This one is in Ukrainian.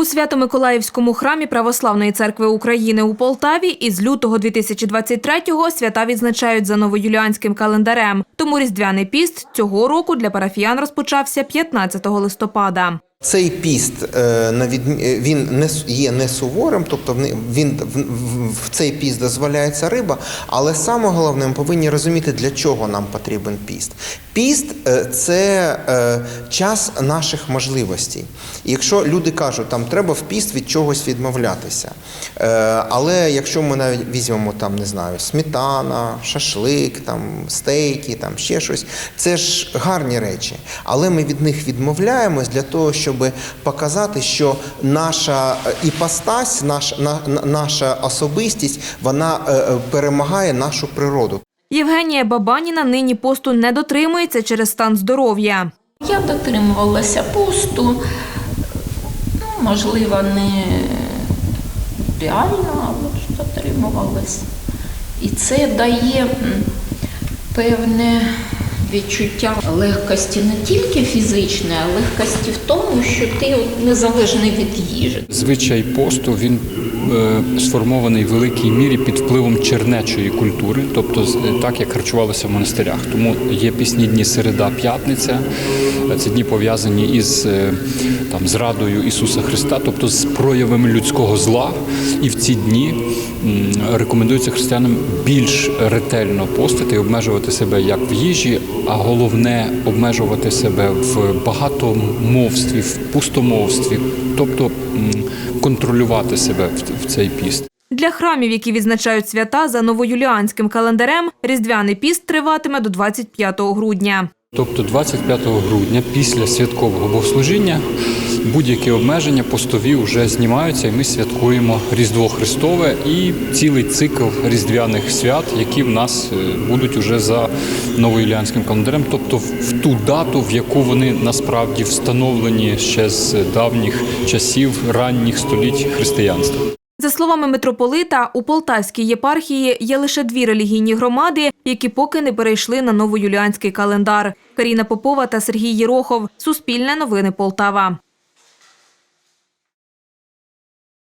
У Свято-Миколаївському храмі Православної церкви України у Полтаві із лютого 2023-го свята відзначають за новоюліанським календарем. Тому різдвяний піст цього року для парафіян розпочався 15 листопада. Цей піст е, е, він є не суворим, тобто він в, цей піст дозволяється риба. Але саме головне, ми повинні розуміти, для чого нам потрібен піст. Піст е, це час наших можливостей. І якщо люди кажуть, там треба в піст від чогось відмовлятися. Але якщо ми навіть візьмемо там, не знаю, сметана, шашлик, там стейки, там ще щось, це ж гарні речі. Але ми від них відмовляємось для того, щоб показати, що наша е, іпостась, наш, на, на- наша особистість, вона е, е, перемагає нашу природу. Євгенія Бабаніна нині посту не дотримується через стан здоров'я. Я дотримувалася посту, ну, можливо, не реально, але ж дотримувалася. І це дає певне відчуття легкості не тільки фізичної, а легкості в тому, що ти незалежний від їжі. Звичай посту він е, сформований в великій мірі під впливом чернечої культури, тобто з- так як харчувалися в монастирях. Тому є пісні дні середа, п'ятниця. Е, Це дні пов'язані із е, там зрадою Ісуса Христа, тобто з проявами людського зла. І в ці дні рекомендується християнам більш ретельно постити і обмежувати себе як в їжі, а головне обмежувати себе в багатомовстві, в пустомовстві, тобто контролювати себе в, цей піст. Для храмів, які відзначають свята за новоюліанським календарем, різдвяний піст триватиме до 25 грудня. Тобто 25 грудня після святкового богослужіння будь-які обмеження постові вже знімаються, і ми святкуємо Різдво Христове і цілий цикл різдвяних свят, які в нас е, будуть уже за новоюліанським календарем, тобто в в ту дату, в яку вони насправді встановлені ще з давніх часів ранніх століть християнства. За словами митрополита, у Полтавській єпархії є лише дві релігійні громади, які поки не перейшли на новоюліанський календар. Каріна Попова та Сергій Єрохов. Суспільне новини Полтава.